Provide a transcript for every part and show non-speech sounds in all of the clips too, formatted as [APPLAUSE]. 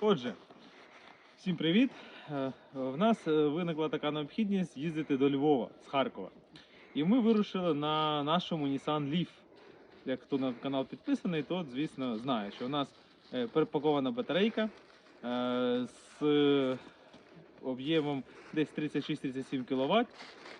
Отже, всім привіт! Е, В нас е, виникла така необхідність їздити до Львова з Харкова. І ми вирушили на нашому Nissan Leaf. Як хто на канал підписаний, то звісно знає, що у нас е, перепакована батарейка з об'ємом десь 36-37 кВт.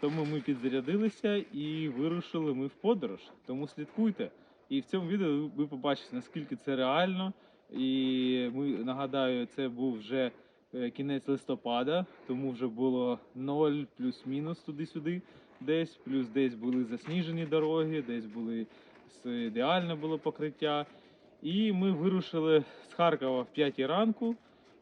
Тому ми підзарядилися і вирушили ми в подорож. Тому слідкуйте. І в цьому відео ви побачите, наскільки це реально. І ми нагадаю, це був вже е, кінець листопада, тому вже було 0 плюс-мінус туди-сюди. Десь, плюс десь були засніжені дороги, десь були ідеальне було покриття. І ми вирушили з Харкова в 5 ранку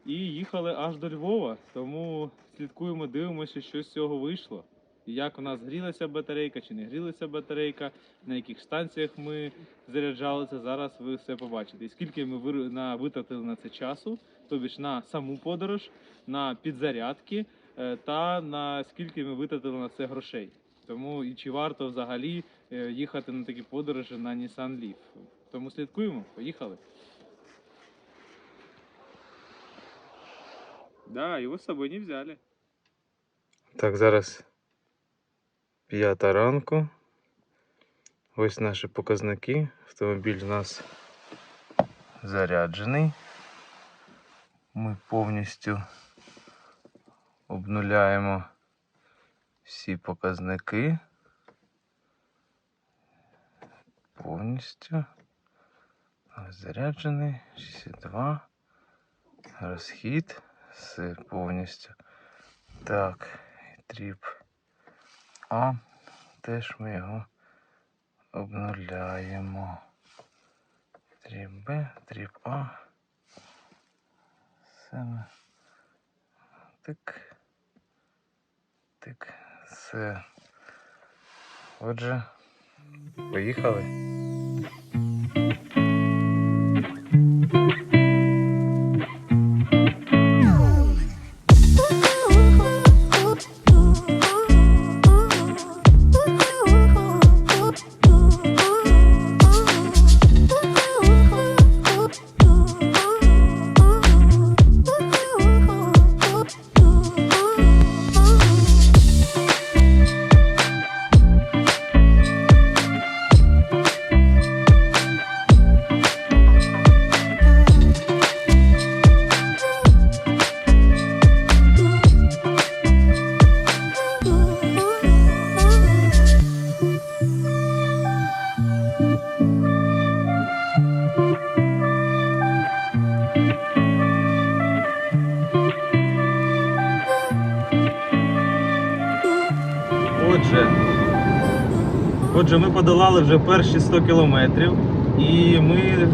і їхали аж до Львова. Тому слідкуємо, дивимося, що з цього вийшло. Як у нас грілася батарейка чи не грілася батарейка, на яких станціях ми заряджалися. Зараз ви все побачите. І скільки ми на, витратили на це часу, тобі ж на саму подорож, на підзарядки е, та на скільки ми витратили на це грошей. Тому і чи варто взагалі е, їхати на такі подорожі на Nissan Leaf. Тому слідкуємо, поїхали. Да, його з собою не взяли. Так, зараз п'ята ранку. Ось наші показники. Автомобіль у нас заряджений. Ми повністю обнуляємо всі показники. Повністю. Заряджений 62. Розхід. Все повністю. Так, і тріп А. Теж ми його обнуляємо. Тріб Б, тріб А. Саме. Тик. Тик. Все. Отже, поїхали. Подолали вже перші 100 кілометрів і ми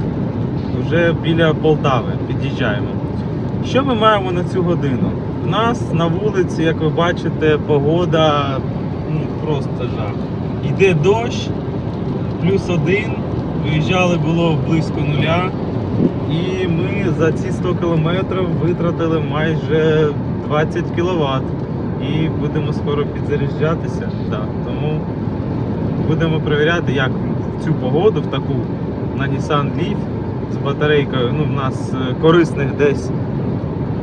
вже біля Полтави під'їжджаємо. Що ми маємо на цю годину? У нас на вулиці, як ви бачите, погода ну, просто жах. Йде дощ, плюс один. Виїжджали було близько нуля. І ми за ці 100 кілометрів витратили майже 20 кВт. І будемо скоро підзаряджатися. Так, тому будемо перевіряти, як в цю погоду, в таку на Nissan Leaf з батарейкою. Ну, в нас е, корисних десь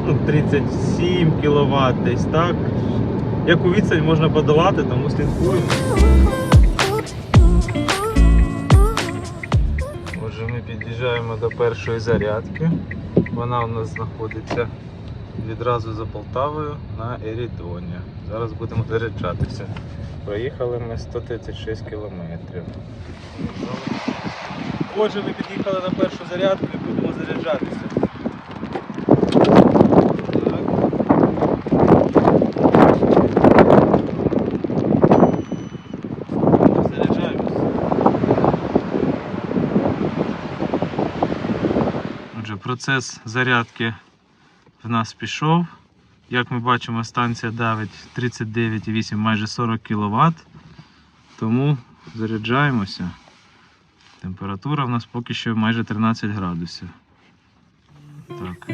ну, 37 кВт, десь так. Яку відстань можна подолати, тому слідкуємо. Отже, ми під'їжджаємо до першої зарядки. Вона у нас знаходиться відразу за Полтавою на Ерідоні. Зараз будемо заряджатися. Проїхали ми 136 кілометрів. Отже, ми під'їхали на першу зарядку і будемо заряджатися. Заряджаємося. Отже, процес зарядки в нас пішов. Як ми бачимо, станція давить 39,8 майже 40 кВт. Тому заряджаємося. Температура в нас поки що майже 13 градусів. Так.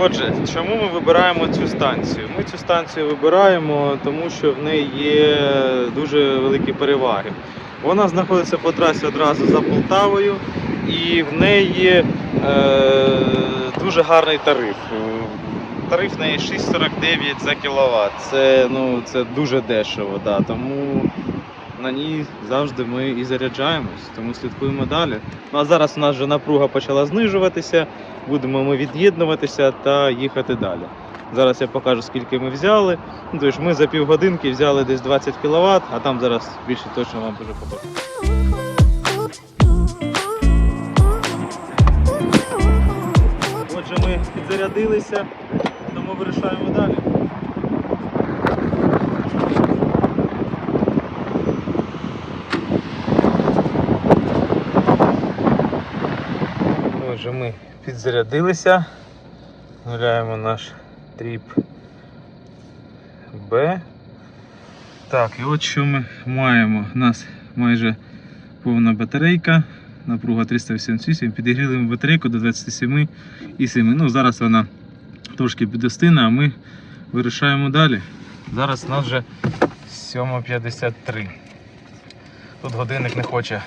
Отже, чому ми вибираємо цю станцію? Ми цю станцію вибираємо, тому що в неї є дуже великі переваги. Вона знаходиться по трасі одразу за Полтавою, і в неї е, дуже гарний тариф. Тариф в неї 6,49 за кіловат. Це, ну, це дуже дешево, да, тому на ній завжди ми і заряджаємось, тому слідкуємо далі. Ну а зараз у нас вже напруга почала знижуватися, будемо ми від'єднуватися та їхати далі. Зараз я покажу, скільки ми взяли. Ну, тож ми за півгодинки взяли десь 20 кВт, а там зараз більше точно вам вже покажу. Підзарядилися, тому вирішаємо далі. Отже, ми підзарядилися. Гуляємо наш тріп Б. Так, і от що ми маємо. У нас майже повна батарейка, напруга 388. Підігріли ми батарейку до 27,7. Ну, зараз вона трошки підостине, а ми вирушаємо далі. Зараз у нас вже 7.53. Тут годинник не хоче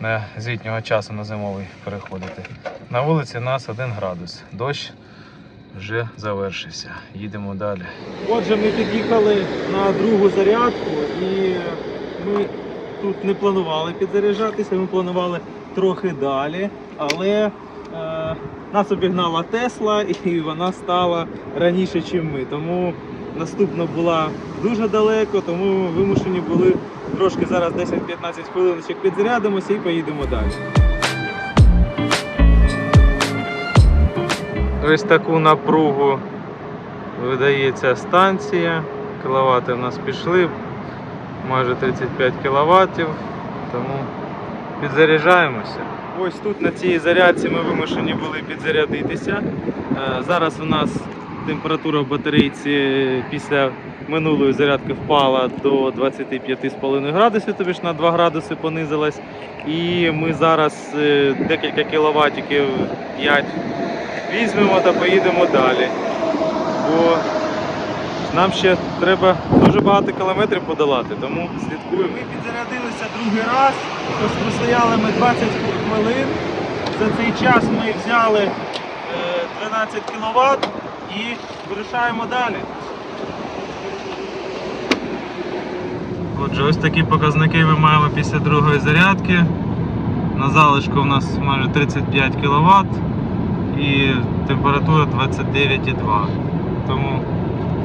на з часу на зимовий переходити. На вулиці у нас 1 градус. Дощ вже завершився. Їдемо далі. Отже, ми під'їхали на другу зарядку і ми тут не планували підзаряджатися, ми планували трохи далі, але е, нас обігнала Тесла [LAUGHS] і вона стала раніше, ніж ми. Тому наступна була дуже далеко, тому вимушені були трошки зараз 10-15 хвилиночок підзарядимося і поїдемо далі. Ось таку напругу видає ця станція. Кіловати в нас пішли, майже 35 кВт, тому підзаряджаємося. Ось тут на цій зарядці ми вимушені були підзарядитися. Е, Зараз у нас температура в батарейці після минулої зарядки впала до 25,5 градусів, тобі ж на 2 градуси понизилась. І ми зараз е, декілька кіловатиків 5 візьмемо та поїдемо далі. Бо нам ще треба дуже багато кілометрів подолати, тому слідкуємо. Ми підзарядилися другий раз, ось простояли ми 20 хвилин. За цей час ми взяли е, 12 кВт і вирушаємо далі. Отже, ось такі показники ми маємо після другої зарядки. На залишку у нас майже 35 кВт і температура 29,2. Тому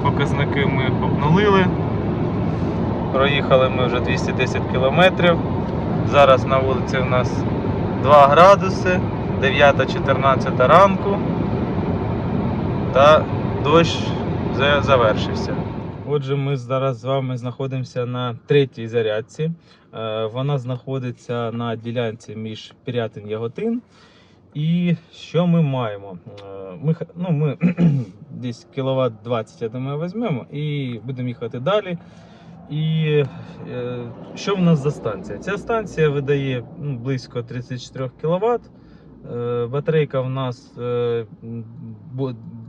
показники ми обнулили. Проїхали ми вже 210 км. Зараз на вулиці у нас 2 градуси, 9.14 ранку. Та дощ за- завершився. Отже, ми зараз з вами знаходимося на третій зарядці. Е, Вона знаходиться на ділянці між Пірятин Яготин. І що ми маємо? Е, Ми, ну, ми [CLEARS THROAT] десь кіловат 20, я думаю, візьмемо і будемо їхати далі. І е, що в нас за станція? Ця станція видає ну, близько 34 кВт. Е, батарейка в нас е,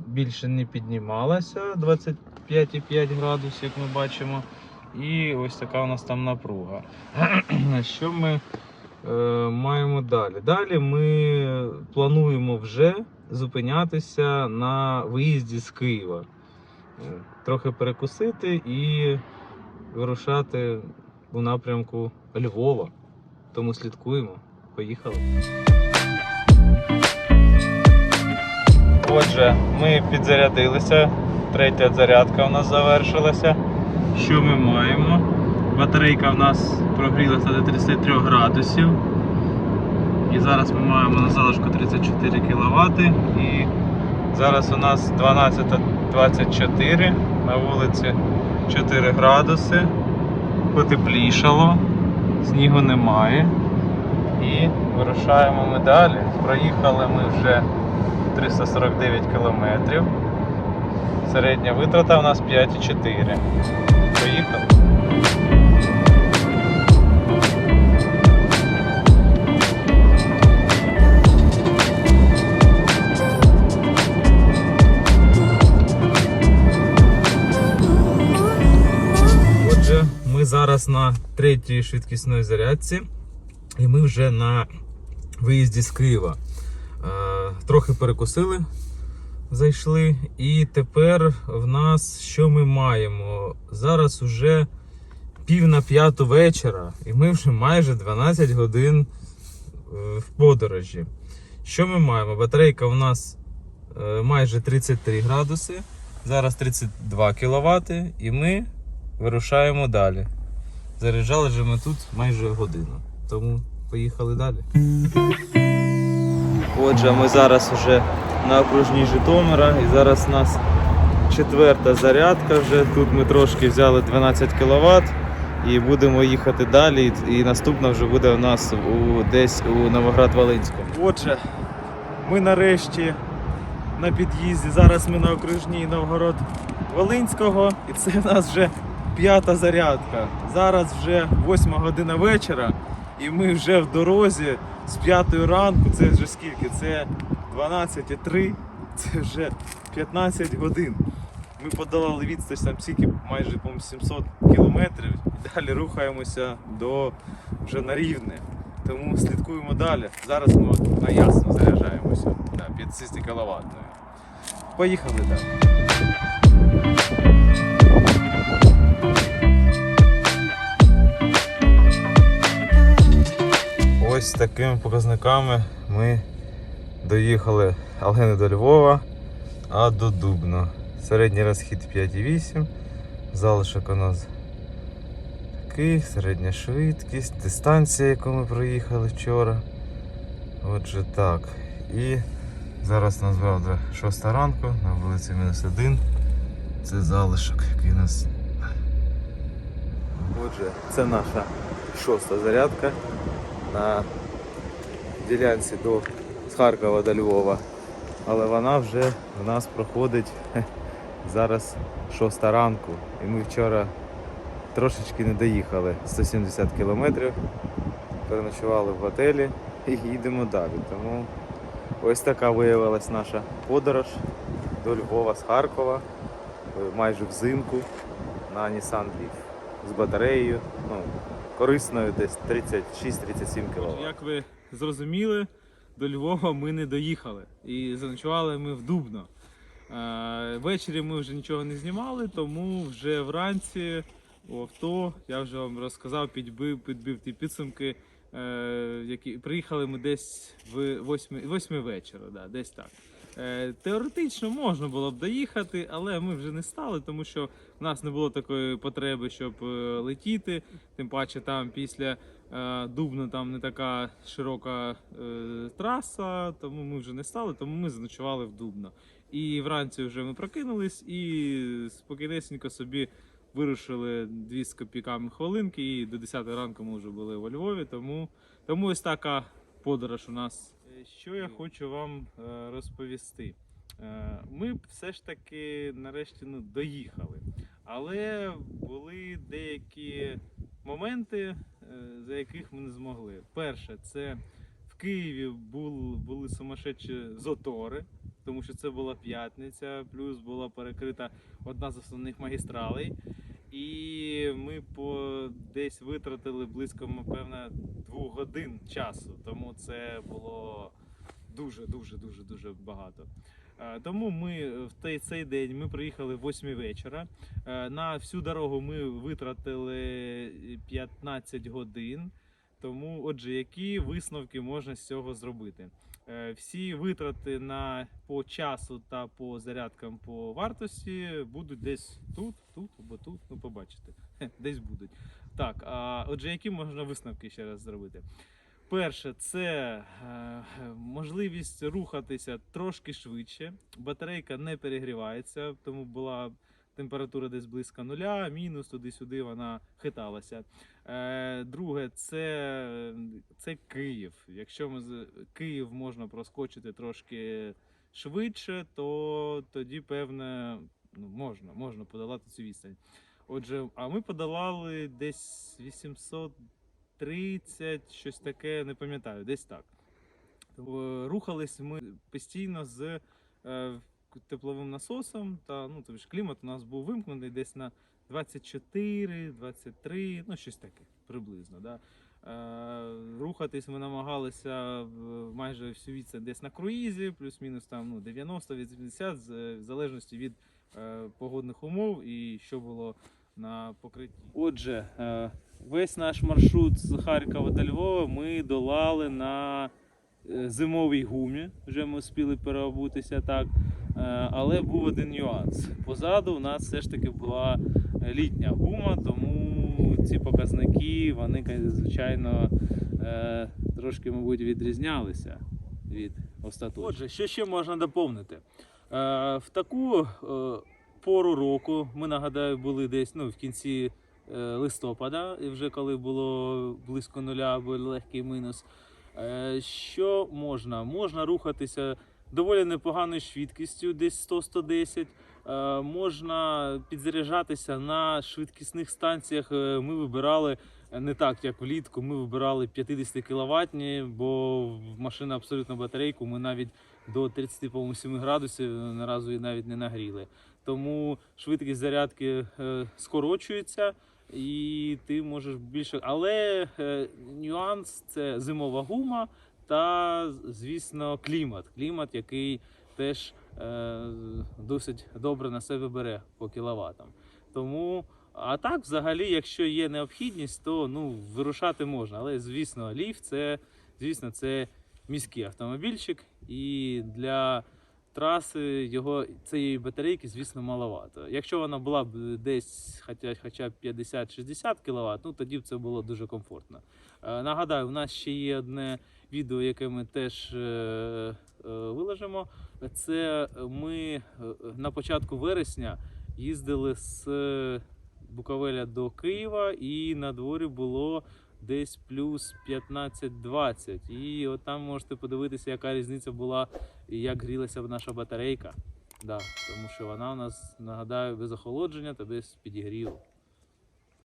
більше не піднімалася 25,5 градусів, як ми бачимо. І ось така у нас там напруга. [CLEARS THROAT] Що ми маємо далі? Далі ми плануємо вже зупинятися на виїзді з Києва. Трохи перекусити і вирушати у напрямку Львова. Тому слідкуємо. Поїхали. Отже, ми підзарядилися. Третя зарядка у нас завершилася. Що ми маємо? Батарейка в нас прогрілася до 33 градусів. І зараз ми маємо на залишку 34 кВт. І зараз у нас 12.24 на вулиці 4 градуси. Потеплішало, снігу немає. І вирушаємо ми далі. Проїхали ми вже 349 кілометрів. Середня витрата у нас 5,4. Поїхали. Зараз на третій швидкісної зарядці, і ми вже на виїзді з Києва. Е, трохи перекусили, зайшли, і тепер в нас що ми маємо? Зараз уже пів на п'яту вечора, і ми вже майже 12 годин е, в подорожі. Що ми маємо? Батарейка у нас е, майже 33 градуси, зараз 32 кВт, і ми вирушаємо далі. Заряджали вже ми тут майже годину. Тому поїхали далі. Отже, ми зараз вже на окружній Житомира і зараз у нас четверта зарядка. Вже тут ми трошки взяли 12 кВт і будемо їхати далі. І наступна вже буде у нас у, десь у Новоград-Волинському. Отже, ми нарешті на під'їзді. Зараз ми на окружній Новгород Волинського, і це в нас вже п'ята зарядка. Зараз вже восьма година вечора, і ми вже в дорозі з п'ятої ранку. Це вже скільки? Це 12,3, це вже 15 годин. Ми подолали відстань там скільки, майже по 700 кілометрів. І далі рухаємося до вже на рівне. Тому слідкуємо далі. Зараз ми от на ясно заряджаємося на 50 кВт. Поїхали далі. Ось такими показниками ми доїхали, але не до Львова, а до Дубно. Середній розхід 5,8. Залишок у нас такий, середня швидкість, дистанція, яку ми проїхали вчора. Отже так. І зараз у нас правда 6 ранку, на вулиці мінус 1. Це залишок, який у нас Отже, це наша шоста зарядка на ділянці до з Харкова до Львова. Але вона вже в нас проходить зараз шоста ранку. І ми вчора трошечки не доїхали 170 кілометрів. Переночували в готелі і їдемо далі. Тому ось така виявилась наша подорож до Львова з Харкова майже взимку на Nissan Leaf з батареєю, ну, корисною десь 36-37 кВт. Як ви зрозуміли, до Львова ми не доїхали і заночували ми в Дубно. Е, Ввечері ми вже нічого не знімали, тому вже вранці у авто я вже вам розказав, підбив, підбив ті підсумки. Е, які приїхали ми десь в 8, 8 вечора, да, десь так. Е, теоретично можна було б доїхати, але ми вже не стали, тому що в нас не було такої потреби, щоб е, летіти. Тим паче там після е, Дубна там не така широка траса, тому ми вже не стали, тому ми заночували в Дубно. І вранці вже ми прокинулись і спокійнесенько собі вирушили дві з копійками хвилинки, і до 10 ранку ми вже були у Львові. Тому, тому ось така подорож у нас. Що я хочу вам е, розповісти? Е, Ми все ж таки нарешті ну, доїхали. Але були деякі моменти, е, за яких ми не змогли. Перше, це в Києві бул, були сумасшедші затори, тому що це була п'ятниця, плюс була перекрита одна з основних магістралей. І ми по десь витратили близько, напевно, двох годин часу. Тому це було дуже, дуже, дуже, багато. Е, Тому ми в той, цей день ми приїхали в 8 вечора. Е, На всю дорогу ми витратили 15 годин. Тому, отже, які висновки можна з цього зробити? Е, Всі витрати на по часу та по зарядкам по вартості будуть десь тут, тут або тут. Ну, побачите, десь будуть. Так, а отже, які можна висновки ще раз зробити? Перше, це е, можливість рухатися трошки швидше. Батарейка не перегрівається, тому була температура десь близько нуля, мінус туди-сюди вона хиталася. Е, друге, це, це Київ. Якщо ми з Київ можна проскочити трошки швидше, то тоді, певне, ну, можна, можна подолати цю відстань. Отже, а ми подолали десь 830, щось таке, не пам'ятаю, десь так. Е, Рухались ми постійно з е, тепловим насосом, та ну тобто клімат у нас був вимкнений десь на 24, 23, ну щось таке приблизно. Да? Е, рухатись ми намагалися майже всю відстань десь на круїзі, плюс-мінус там ну, 90-80, з- в залежності від е, погодних умов і що було на покритті. Отже, е, весь наш маршрут з Харкова до Львова ми долали на зимовій гумі. Вже ми успіли переобутися так. Але був один нюанс. Позаду у нас все ж таки була літня гума, тому ці показники, вони, звичайно, е, трошки, мабуть, відрізнялися від остаточних. Отже, що ще можна доповнити? Е, В таку е, пору року, ми нагадаю, були десь ну, в кінці листопада, і вже коли було близько нуля або легкий мінус. Що можна? Можна рухатися доволі непоганою швидкістю, десь 100-110. Е, Можна підзаряджатися на швидкісних станціях. Е, Ми вибирали е, не так, як влітку. Ми вибирали 50 кіловатні, бо машина абсолютно батарейку. Ми навіть до 37 градусів ні разу і навіть не нагріли. Тому швидкість зарядки скорочується. І ти можеш більше. Але нюанс це зимова гума та, звісно, клімат. Клімат, який теж досить добре на себе бере по кіловатам. Тому, а так, взагалі, якщо є необхідність, то ну, вирушати можна. Але, звісно, ліф це, звісно, це міський автомобільчик, і для траси його цієї батарейки, звісно, маловато. Якщо вона була б десь хоча, хоча б 50-60 кВт, ну тоді б це було дуже комфортно. Е, Нагадаю, у нас ще є одне відео, яке ми теж е, е, виложимо. Це ми е, на початку вересня їздили з Буковеля до Києва, і на дворі було десь плюс 15-20. І от там можете подивитися, яка різниця була і як грілася наша батарейка. Да, тому що вона у нас, нагадаю, без охолодження та без підігріву.